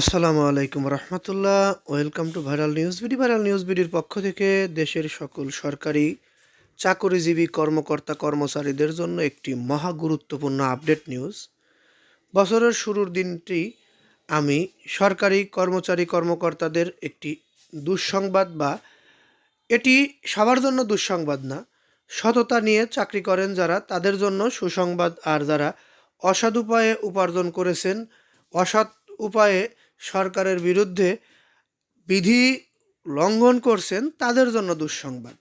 আসসালামু আলাইকুম রহমতুল্লাহ। Welcome to viral news BD. Viral news বিডির পক্ষ থেকে দেশের সকল সরকারি চাকরিজীবী কর্মকর্তা কর্মচারীদের জন্য একটি মহা গুরুত্বপূর্ণ আপডেট নিউজ। বছরের শুরুর দিনটি আমি সরকারি কর্মচারী কর্মকর্তাদের একটি দুঃসংবাদ বা এটি সবার জন্য দুঃসংবাদ না, সততা নিয়ে চাকরি করেন যারা, তাদের জন্য সুসংবাদ আর যারা অসৎ উপায়ে উপার্জন করেছেন, অসৎ উপায়ে সরকারের বিরুদ্ধে বিধি লঙ্ঘন করছেন, তাদের জন্য দুঃসংবাদ।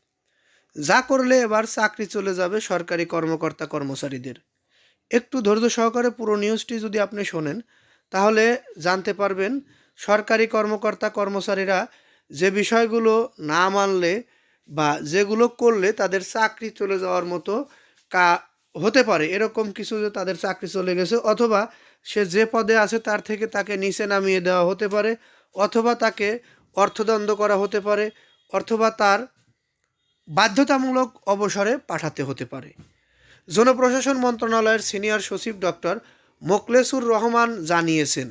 যা করলে এবার চাকরি চলে যাবে সরকারি কর্মকর্তা কর্মচারীদের। একটু ধৈর্য সহকারে পুরো নিউজটি যদি আপনি শোনেন, তাহলে জানতে পারবেন সরকারি কর্মকর্তা কর্মচারীরা যে বিষয়গুলো না মানলে বা যেগুলো করলে তাদের চাকরি চলে যাওয়ার মতো কা হতে পারে। এরকম কিছু যে তাদের চাকরি চলে গেছে অথবা সে যে পদে আছে তার থেকে তাকে নিচে নামিয়ে দেওয়া হতে পারে, অথবা তাকে অর্থদণ্ড করা হতে পারে, অথবা তার বাধ্যতামূলক অবসরে পাঠাতে হতে পারে। জনপ্রশাসন মন্ত্রণালয়ের সিনিয়র সচিব ডক্টর মোকলেসুর রহমান জানিয়েছেন,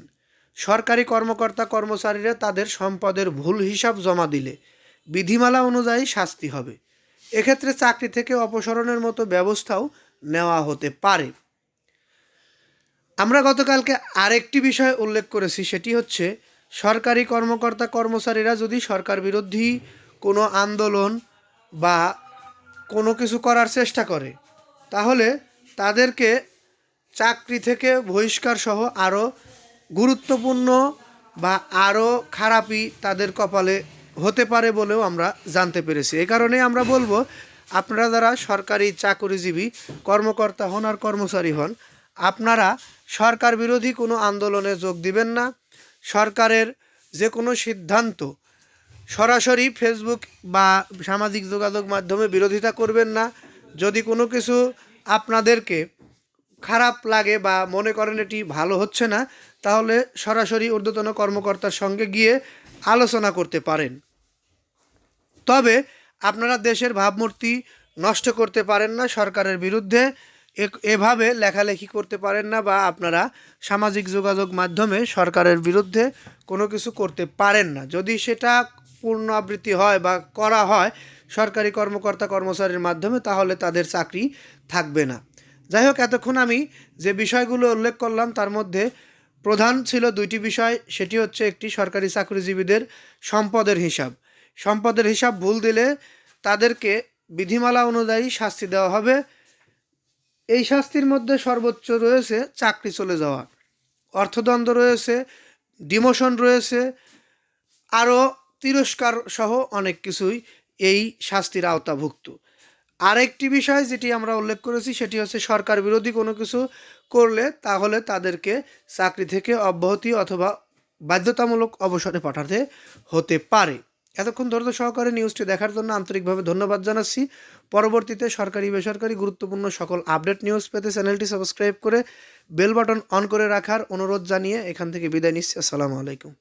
সরকারি কর্মকর্তা কর্মচারীরা তাদের সম্পদের ভুল হিসাব জমা দিলে বিধিমালা অনুযায়ী শাস্তি হবে। এক্ষেত্রে চাকরি থেকে অপসারণের মতো ব্যবস্থাও নেওয়া হতে পারে। আমরা গতকালকে আরেকটি বিষয় উল্লেখ করেছি, সেটি হচ্ছে সরকারি কর্মকর্তা কর্মচারীরা যদি সরকার বিরোধী কোনো আন্দোলন বা কোনো কিছু করার চেষ্টা করে, তাহলে তাদেরকে চাকরি থেকে বহিষ্কার সহ আরও গুরুত্বপূর্ণ বা আরও খারাপই তাদের কপালে হতে পারে বলেও আমরা জানতে পেরেছি। এই কারণে আমরা বলব, আপনারা যারা সরকারি চাকরিজীবী, কর্মকর্তা হন আর কর্মচারী হন আপনারা সরকার বিরোধী কোনো আন্দোলনে যোগ দিবেন না। সরকারের যে কোনো সিদ্ধান্ত সরাসরি ফেসবুক বা সামাজিক যোগাযোগ মাধ্যমে বিরোধিতা করবেন না। যদি কোনো কিছু আপনাদেরকে খারাপ লাগে বা মনে করেন এটি ভালো হচ্ছে না, তাহলে সরাসরি ঊর্ধ্বতন কর্মকর্তার সঙ্গে গিয়ে আলোচনা করতে পারেন। তবে আপনারা দেশের ভাবমূর্তি নষ্ট করতে পারেন না সরকারের বিরুদ্ধে। এভাবে লেখালেখি করতে পারেন না বা আপনারা সামাজিক যোগাযোগ মাধ্যমে সরকারের বিরুদ্ধে কোনো কিছু করতে পারেন না। যদি সেটা পূর্ণ আবৃত্তি হয় বা করা হয় সরকারি কর্মকর্তা কর্মচারীর মাধ্যমে, তাহলে তাদের চাকরি থাকবে না। যাই হোক, এতক্ষণ আমি যে বিষয়গুলো উল্লেখ করলাম, তার মধ্যে প্রধান ছিল দুইটি বিষয়। সেটি হচ্ছে একটি সরকারি চাকরিজীবীদের সম্পদের হিসাব। সম্পদের হিসাব ভুল দিলে তাদেরকে বিধিমালা অনুযায়ী শাস্তি দেওয়া হবে। এই শাস্তির মধ্যে সর্বোচ্চ রয়েছে চাকরি চলে যাওয়া, অর্থদণ্ড রয়েছে, ডিমোশন রয়েছে, আরও তিরস্কার সহ অনেক কিছুই এই শাস্তির আওতাভুক্ত। আরেকটি বিষয় যেটি আমরা উল্লেখ করেছি, সেটি হচ্ছে সরকার বিরোধী কোনো কিছু করলে তাহলে তাদেরকে চাকরি থেকে অব্যাহতি অথবা বাধ্যতামূলক অবসরে পাঠাতে হতে পারে। এতক্ষণ ধৈর্য সহকারে নিউজটি দেখার জন্য আন্তরিকভাবে ধন্যবাদ জানাচ্ছি। পরবর্তীতে সরকারি, বেসরকারি গুরুত্বপূর্ণ সকল আপডেট নিউজ পেতে চ্যানেলটি সাবস্ক্রাইব করে বেল বাটন অন করে রাখার অনুরোধ জানিয়ে এখান থেকে বিদায় নিচ্ছি। আসসালামু আলাইকুম।